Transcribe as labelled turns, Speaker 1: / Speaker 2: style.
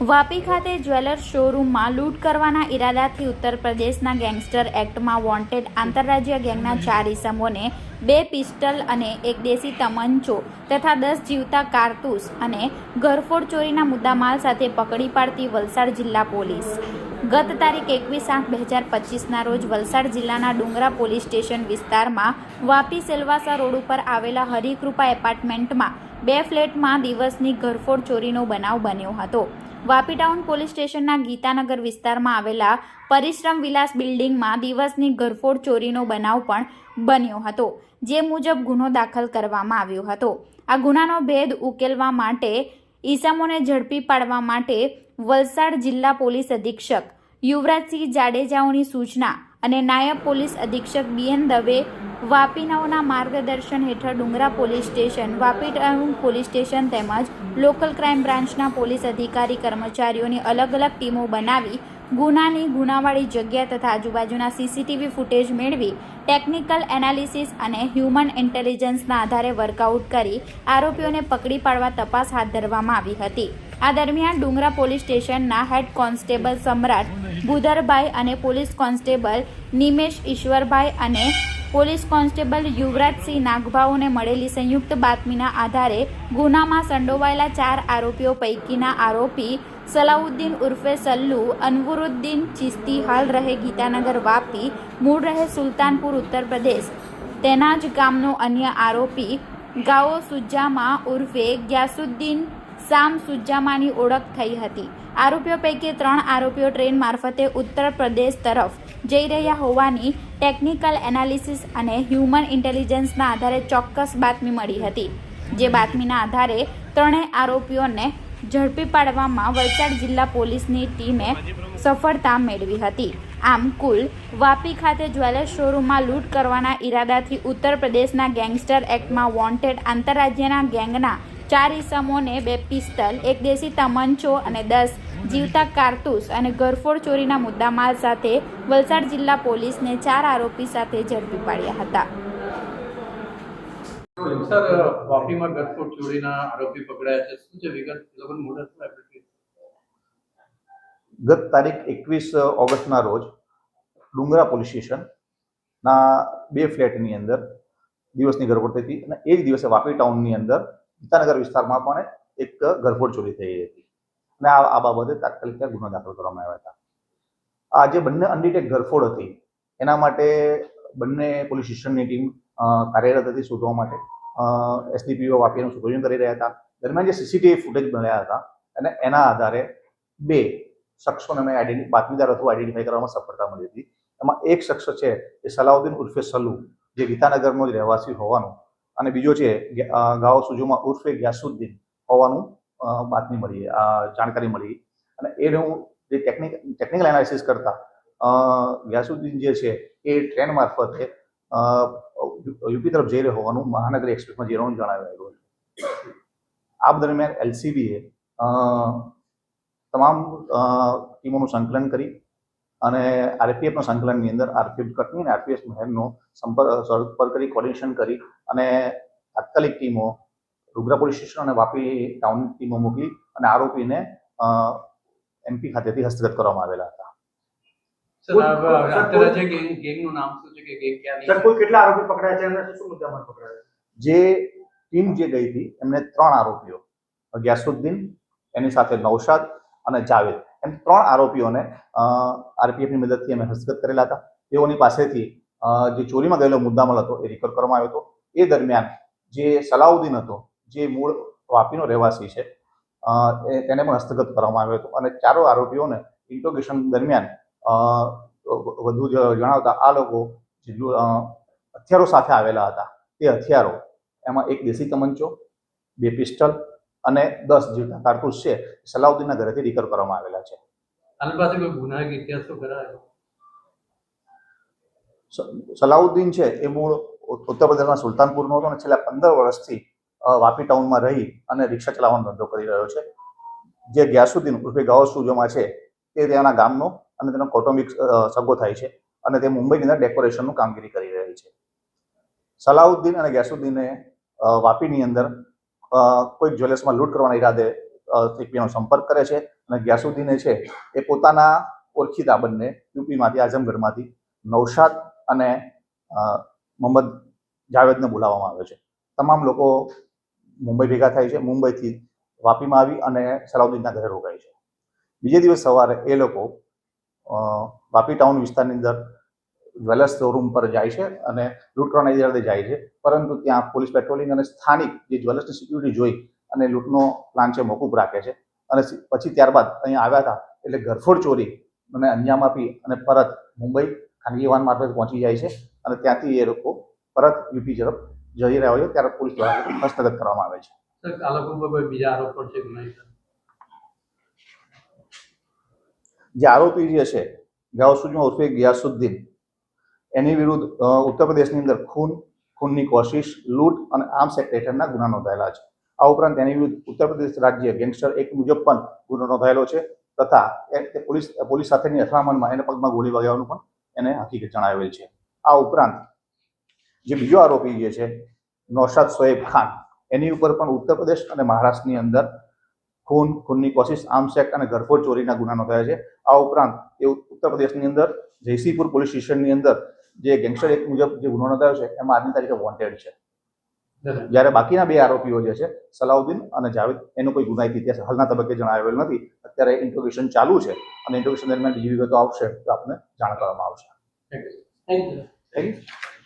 Speaker 1: વાપી ખાતે જ્વેલર્સ શોરૂમમાં લૂંટ કરવાના ઈરાદાથી ઉત્તર પ્રદેશના ગેંગસ્ટર એક્ટમાં વોન્ટેડ આંતરરાજ્ય ગેંગના ચાર ઇસમોને બે પિસ્ટલ અને એક દેશી તમંચો તથા દસ જીવતા કારતૂસ અને ઘરફોડ ચોરીના મુદ્દામાલ સાથે પકડી પાડતી વલસાડ જિલ્લા પોલીસ. ગત તારીખ એકવીસ આઠ બે હજાર પચીસના રોજ વલસાડ જિલ્લાના ડુંગરા પોલીસ સ્ટેશન વિસ્તારમાં વાપી સેલવાસા રોડ ઉપર આવેલા હરિકૃપા એપાર્ટમેન્ટમાં બે ફ્લેટમાં દિવસની ઘરફોડ ચોરીનો બનાવ બન્યો હતો. વાપી ટાઉન પોલીસ સ્ટેશનના ગીતાનગર વિસ્તારમાં આવેલા પરિશ્રમ વિલાસ બિલ્ડિંગમાં દિવસની ઘરફોડ ચોરીનો બનાવ પણ બન્યો હતો, જે મુજબ ગુનો દાખલ કરવામાં આવ્યો હતો. આ ગુનાનો ભેદ ઉકેલવા માટે ઈસમોને ઝડપી પાડવા માટે વલસાડ જિલ્લા પોલીસ અધિક્ષક યુવરાજસિંહ જાડેજાઓની સૂચના અને નાયબ પોલીસ અધિક્ષક બીએન દવે વાપી નવના માર્ગદર્શન હેઠળ Dungra police station, Vapi town police station તેમજ લોકલ ક્રાઇમ બ્રાન્ચના પોલીસ અધિકારી કર્મચારીઓની અલગ અલગ ટીમો બનાવી ગુનાની ગુનાવાળી જગ્યા તથા આજુબાજુના સીસીટીવી ફૂટેજ મેળવી ટેકનિકલ એનાલિસિસ અને હ્યુમન ઇન્ટેલિજન્સના આધારે વર્કઆઉટ કરી આરોપીઓને પકડી પાડવા તપાસ હાથ ધરવામાં આવી હતી. આ દરમિયાન ડુંગરા પોલીસ સ્ટેશનના હેડ કોન્સ્ટેબલ સમ્રાટ ભૂધરભાઈ અને પોલીસ કોન્સ્ટેબલ નિમેશ ઈશ્વરભાઈ અને પોલીસ કોન્સ્ટેબલ યુવરાજસિંહ નાગભાઓને મળેલી સંયુક્ત બાતમીના આધારે ગુનામાં સંડોવાયેલા ચાર આરોપીઓ પૈકીના આરોપી સલાઉદ્દીન ઉર્ફે સલ્લુ, અનવરુદ્દીન ચિસ્તી, હાલ રહે ગીતાનગર વાપી, મૂળ રહે સુલતાનપુર, ઉત્તર પ્રદેશ. તેના જ ગામનો અન્ય આરોપી ગાઓ સુજામા ઉર્ફે ગ્યાસુદ્દીન સામ સુજામાની ઓળખ થઈ હતી. આરોપીઓ પૈકી ત્રણ આરોપીઓ ટ્રેન મારફતે ઉત્તર પ્રદેશ તરફ જઈ રહ્યા હોવાની ટેકનિકલ એનાલિસિસ અને હ્યુમન ઇન્ટેલિજન્સના આધારે ચોક્કસ બાતમી મળી હતી. જે બાતમીના આધારે ત્રણેય આરોપીઓને ઝડપી પાડવામાં વલસાડ જિલ્લા પોલીસની ટીમે સફળતા મેળવી હતી. આમ, કુલ વાપી ખાતે જ્વેલર્સ શોરૂમમાં લૂંટ કરવાના ઈરાદાથી ઉત્તર પ્રદેશના ગેંગસ્ટર એક્ટમાં વોન્ટેડ આંતરરાજ્યના ગેંગના ચાર ઇસમોને બે પિસ્તલ એક દેશી તમંચો અને દસ જીવતા કારતૂસ અને ગરફોડ ચોરીના મુદ્દામાલ સાથે વલસાડ જિલ્લા પોલીસને ચાર આરોપી સાથે ઝડપી પાડ્યા હતા.
Speaker 2: સર વાપીમાં ગરફોડ ચોરીના આરોપી પકડાયા છે. શું છે વિગત? એ લોકોનું મોઢા શું આપ્યું છે?
Speaker 3: ગત તારીખ એકવીસ ઓગસ્ટના રોજ ડુંગરા પોલીસ સ્ટેશનના બે ફ્લેટની અંદર દિવસની ગરબડ થઈ હતી અને એ જ દિવસે વાપી ટાઉનની અંદર ગીતાનગર વિસ્તારમાં પણ એક ગરફોડ ચોરી થઈ હતી. અને આ બાબતે તાત્કાલિક ત્યાં ગુનો દાખલ કરવામાં આવ્યા હતા. આ જે બંને અનડિટેક ગરફોડ હતી, એના માટે બંને પોલીસ સ્ટેશનની ટીમ કાર્યરત હતી શોધવા માટે. એસડીપીઓ વાપીનું સુપરવિઝન કરી રહ્યા હતા. દરમિયાન જે સીસીટીવી ફૂટેજ મળ્યા હતા, અને એના આધારે બે શખ્સોને અમે આઈડેન્ટિ બાતમીદાર અથવા આઈડેન્ટિફાઈ કરવામાં સફળતા મળી હતી. એમાં એક શખ્સ છે એ સલાઉદ્દીન ઉર્ફે સલુ, જે ગીતાનગરનો જ રહેવાસી હોવાનું અને બીજો છે ગાઓ સુજુમાં ઉર્ફે ગ્યાસુદ્દીન હોવાનું બાતમી મળી જાણકારી મળી. અને એનું જે ટેકનિક ટેકનિકલ એનાલિસિસ કરતા ગ્યાસુદ્દીન જે છે, એ ટ્રેન મારફતે યુપી તરફ જઈ રહ્યો હોવાનું મહાનગરી એક્સપ્રેસમાં જઈ રહ્યું જણાવેલું છે. આ દરમિયાન એલસીબીએ તમામ ટીમોનું સંકલન કરી અને આરપીએફના સંકલનની અંદર આરપીએફ કટની અને આરપીએફ મહેરનો સંપર્ક કરી કોર્ડિનેશન કરી અને તાત્કાલિક ટીમો રૂગરા પોલીસ સ્ટેશન અને વાપી ટાઉન ટીમો મોકલી અને આરોપીને એમપી ખાતેથી હસ્તગત કરવામાં આવેલા હતા.
Speaker 2: સર આ આંતરરાજ્ય ગેંગ ગેંગનું નામ શું છે કે ગેંગ ક્યાં
Speaker 4: સર કુલ કેટલા આરોપી પકડાયા છે એમને શું શું મુદ્દામાં પકડાયા
Speaker 3: જે ટીમ જે ગઈ હતી એમને ત્રણ આરોપીઓ ગ્યાસુદ્દીન એની સાથે નૌશાદ અને જાવેદ. એમ ત્રણ આરોપીઓને આરપીએફની મદદથી અમે હસ્તગત કરેલા હતા. તેઓની પાસેથી જે ચોરીમાં ગયેલો મુદ્દામાલ હતો એ રિકવર કરવામાં આવ્યો હતો. એ દરમિયાન જે સલાઉદ્દીન હતો, જે મૂળ વાપીનો રહેવાસી છે તેને પણ હસ્તગત કરવામાં આવ્યો હતો. અને ચારો આરોપીઓને ઇન્ટ્રોગેશન દરમિયાન વધુ જણાવતા આ લોકો હથિયારો સાથે આવેલા હતા. તે હથિયારો એમાં એક દેશી તમંચો, બે પિસ્ટલ અને દસ જીવતા કારતૂસ છે સલાઉદ્દીનના ઘરેથી રિકવર કરવામાં આવેલા છે. સલાઉદ્દીન છે એ મૂળ ઉત્તર પ્રદેશના સુલતાનપુરનો હતો અને છેલ્લા પંદર વર્ષથી વાપી ટાઉનમાં રહી અને રિક્ષા ચલાવવાનો ધંધો કરી રહ્યો છે. જે ગ્યાસુદ્દીન ઉર્ફે ગાવસુજોમાં છે તે ત્યાંના ગામનો અને તેનો કૌટુંબિક સગો થાય છે અને તે મુંબઈની અંદર ડેકોરેશનનું કામગીરી કરી રહી છે. સલાઉદ્દીન અને ગ્યાસુદ્દીને વાપીની અંદર અ, કોઈ જ્વેલર્સમાં લૂંટ કરવાના ઈરાદે એક સંપર્ક કરે છે અને ગ્યાસુદ્દીને છે એ પોતાના ઓળખીતા બંને યુપીમાંથી આઝમગઢમાંથી નૌશાદ અને મોહમ્મદ જાવેદને બોલાવવામાં આવે છે. તમામ લોકો મુંબઈ ભેગા થાય છે મુંબઈથી વાપીમાં આવી અને સલાઉદ્દીનના ઘરે રોકાય છે. બીજે દિવસ સવારે એ લોકો વાપી ટાઉન વિસ્તારની અંદર જ્વેલર્સ શોરૂમ પર જાય છે અને લૂંટ કરવાના જાય છે. પરંતુ ત્યાં પોલીસ પેટ્રોલિંગ અને સ્થાનિક જે જ્વેલર્સની સિક્યુરિટી જોઈ અને લૂંટનો પ્લાન છે મોકૂફ રાખે છે. અને પછી ત્યારબાદ અહીંયા આવ્યા હતા એટલે ઘરફોડ ચોરી અને અંજામ આપી અને પરત મુંબઈ ખાનગી વાહન મારફત પહોંચી જાય છે અને ત્યાંથી એ લોકો પરત યુપી તરફ જઈ રહ્યા હોય ત્યારે પોલીસ દ્વારા હસ્તગત કરવામાં આવે છે.
Speaker 2: બીજા આરોપ પણ
Speaker 3: જે આરોપી જે છે ગાઉસુજમાં ઉર્ફે ગિયાસુદ્દીન એની વિરુદ્ધ ઉત્તર પ્રદેશની અંદર ખૂન, ખૂનની કોશિશ, લૂંટ અને આર્મ્સ એક્ટ હેઠળના ગુના નોંધાયેલા છે. આ ઉપરાંત એની વિરુદ્ધ ઉત્તર પ્રદેશ રાજ્ય ગેંગસ્ટર એક મુજબ પણ ગુનો નોંધાયેલો છે તથા એ- પોલીસ પોલીસ સાથેની અથડામણમાં એને પગમાં ગોળી વાગ્યાનું પણ એને હકીકત જણાવેલ છે. આ ઉપરાંત જે બીજો આરોપી જે છે, નૌશાદ સોએબ ખાન, એની ઉપર પણ ઉત્તર પ્રદેશ અને મહારાષ્ટ્રની અંદર ખૂન, ખૂનની કોશિશ, આર્મ્સ એક્ટ અને ઘરફોડ ચોરીના ગુના નોંધાયા છે. આ ઉપરાંત એ ઉત્તર પ્રદેશની અંદર જયસિંહપુર પોલીસ સ્ટેશનની અંદર જે ગેંગસ્ટર એક મુજબ જે ગુનો નોંધાયો છે એમાં આજની તારીખે વોન્ટેડ છે. જ્યારે બાકીના બે આરોપીઓ જે છે સલાઉદ્દીન અને જાવેદ એનો કોઈ ગુનાહિત ઇતિહાસ હાલના તબક્કે જણાવેલ નથી. અત્યારે ઇન્ટ્રોગેશન ચાલુ છે અને ઇન્ટ્રોગેશન દરમિયાન બીજી વિગતો આવશે તો આપને જાણ કરવામાં આવશે. Thank you.